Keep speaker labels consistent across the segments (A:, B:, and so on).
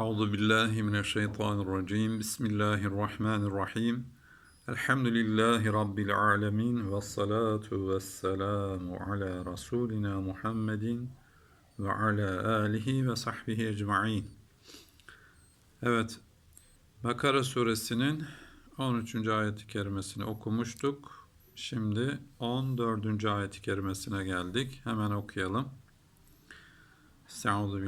A: Euzu billahi mineşşeytanirracim. Bismillahirrahmanirrahim. Elhamdülillahi rabbil alamin ve salatu vesselamu ala rasulina Muhammedin ve ala alihi ve sahbihi ecmaîn. Evet. Bakara suresinin 13. ayet-i kerimesini okumuştuk. Şimdi 14. ayet-i kerimesine geldik. Hemen okuyalım. Estaizu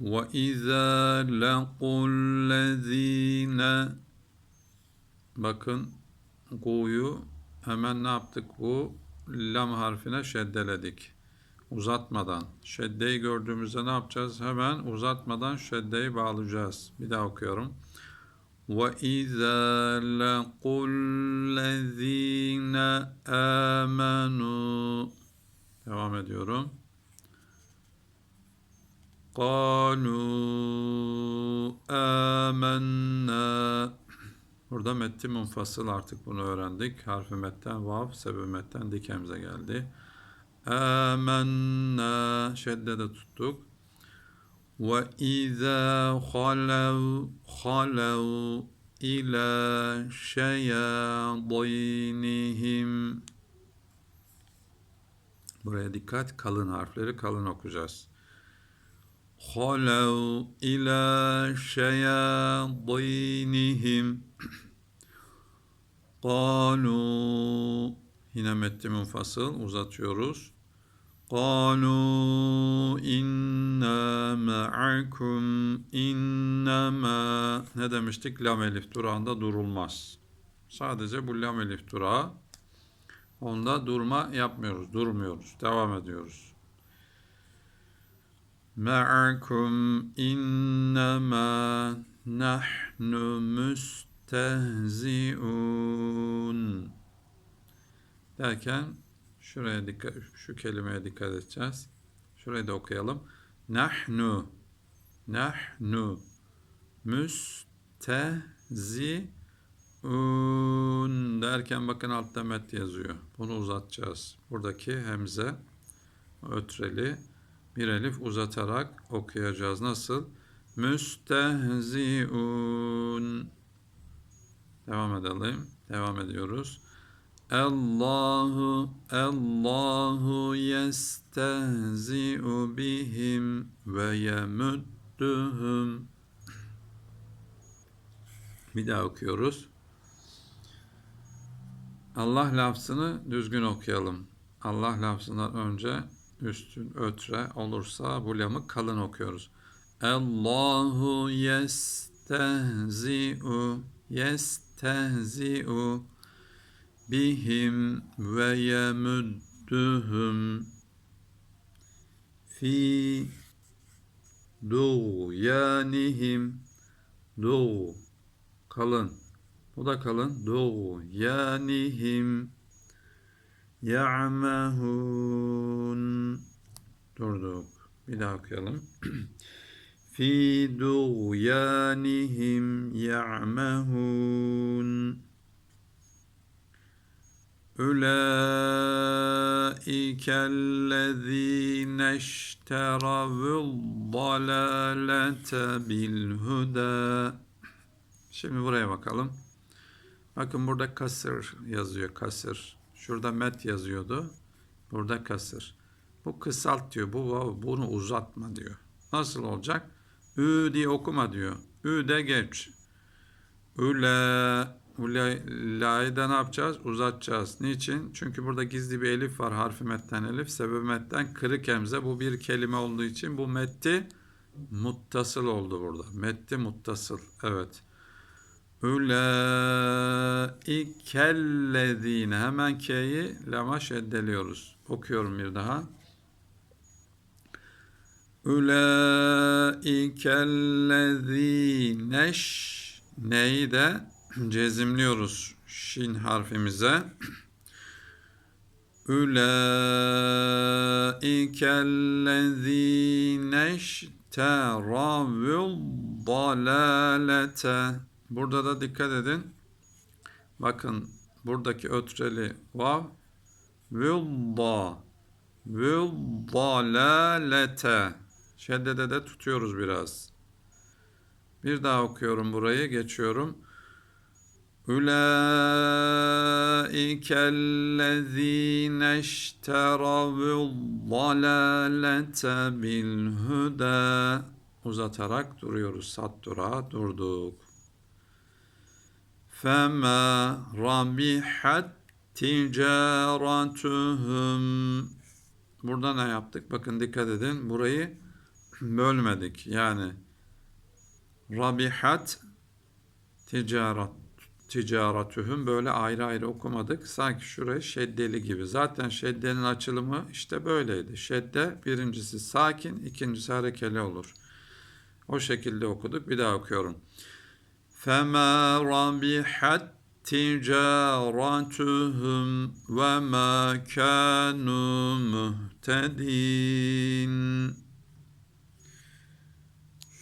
A: billah. وَإِذَا لَقُوا الَّذ۪ينَ Bakın gu'yu hemen ne yaptık bu? Lam harfine şeddeledik. Uzatmadan. Şeddeyi gördüğümüzde ne yapacağız? Hemen uzatmadan şeddeyi bağlayacağız. Bir daha okuyorum. وَإِذَا لَقُوا الَّذ۪ينَ آمَنُوا Devam ediyorum. قالوا آمنا Burada metti munfasıl artık bunu öğrendik. Harfi metten vav, sebebi metten dikemize geldi. Âmennâ şeddede tuttuk. Ve izâ halev halev ilâ şeyâdînihim Buraya dikkat. Kalın harfleri kalın okuyacağız. خَلَوْا إِلَى شَيَاطِينِهِمْ قَالُوا Yine metni munfasıl uzatıyoruz. قَالُوا اِنَّا مَعَكُمْ اِنَّمَا Ne demiştik? Lam elif durağında durulmaz. Sadece bu lam elif durağı onda durma yapmıyoruz, durmuyoruz. Devam ediyoruz. معكم إنما نحن müstehzi'un derken şuraya dikkat, şu kelimeye dikkat edeceğiz. Şurayı da okuyalım. Nahnu nahnu müstehzi'un derken bakın altta met yazıyor. Bunu uzatacağız. Buradaki hemze ötreli bir elif uzatarak okuyacağız. Nasıl? Müstehzi'un. Devam edelim. Devam ediyoruz. Allahu Allahu yestehzi'u bihim ve yemudduhum. Bir daha okuyoruz. Allah lafzını düzgün okuyalım. Allah lafzından önce üstün ötre olursa bu lamı kalın okuyoruz. Allahu yestehzi'u yestehzi'u bihim ve yemudduhum fi duyanihim. Du kalın. Bu da kalın. Du yanihim ya'mehun durduk. Bir daha okuyalım. Fi duyanihim ya'mehun أولئك الذين اشتروا الضلالة بالهدى Şimdi buraya bakalım. Bakın burada kasır yazıyor. Kasır. Şurada met yazıyordu. Burada kasır. Bu kısalt diyor. Bu bunu uzatma diyor. Nasıl olacak? Ü diye okuma diyor. Ü de geç. Üle Üle la'yı da ne yapacağız? Uzatacağız. Niçin? Çünkü burada gizli bir elif var. Harfi metten elif. Sebep metten kırık hemze. Bu bir kelime olduğu için bu metti muttasıl oldu burada. Metti muttasıl. Evet. Ülaikellezine hemen K'yi lama şeddeliyoruz. Okuyorum bir daha. Ülaikellezine neyi de cezimliyoruz şin harfimize. Ülaikellezine işteravul dalalete Burada da dikkat edin. Bakın buradaki ötreli vav vilda vildalalete Şeddede de tutuyoruz biraz. Bir daha okuyorum burayı. Geçiyorum. Ülaikellezine işteravu dalalete bil huda. Uzatarak duruyoruz. Sat durağa durduk. Fema rabihat ticaretuhum. Burada ne yaptık? Bakın dikkat edin. Burayı bölmedik. Yani Rabihat ticaret ticaretühüm böyle ayrı ayrı okumadık. Sanki şurayı şeddeli gibi. Zaten şeddenin açılımı işte böyleydi. Şedde birincisi sakin, ikincisi harekeli olur. O şekilde okuduk. Bir daha okuyorum. فَمَا رَبِحَتْ تِجَارَتُهُمْ وَمَا كَانُوا مُهْتَدِينَ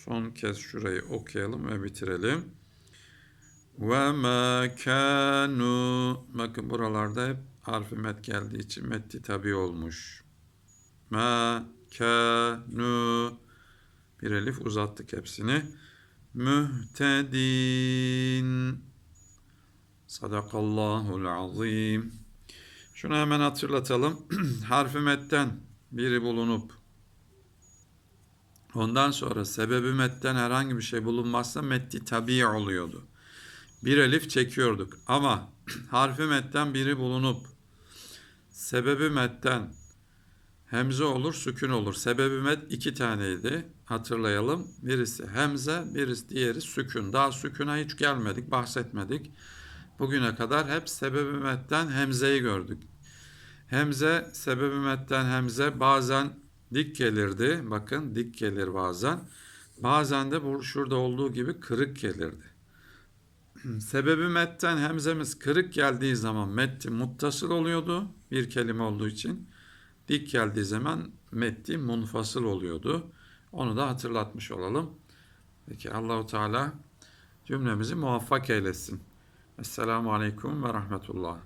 A: Son kez şurayı okuyalım ve bitirelim. Ve ma kanu bakın buralarda hep harfi met geldiği için metti tabi olmuş. Ma kanu bir elif uzattık hepsini. Mühtedin Sadakallahul azim. Şunu hemen hatırlatalım. Harfi metten biri bulunup ondan sonra sebebi metten herhangi bir şey bulunmazsa metti tabi oluyordu bir elif çekiyorduk. Ama harfi metten biri bulunup sebebi metten hemze olur, sükun olur. Sebebi met iki taneydi. Hatırlayalım. Birisi hemze, birisi diğeri sükun. Daha sükuna hiç gelmedik, bahsetmedik. Bugüne kadar hep sebebi metten hemzeyi gördük. Hemze, sebebi metten hemze bazen dik gelirdi. Bakın dik gelir bazen. Bazen de bu şurada olduğu gibi kırık gelirdi. Sebebi metten hemzemiz kırık geldiği zaman metti muttasıl oluyordu bir kelime olduğu için. Dik geldiği zaman metti munfasıl oluyordu. Onu da hatırlatmış olalım. Peki Allahu Teala cümlemizi muvaffak eylesin. Esselamu Aleyküm ve Rahmetullah.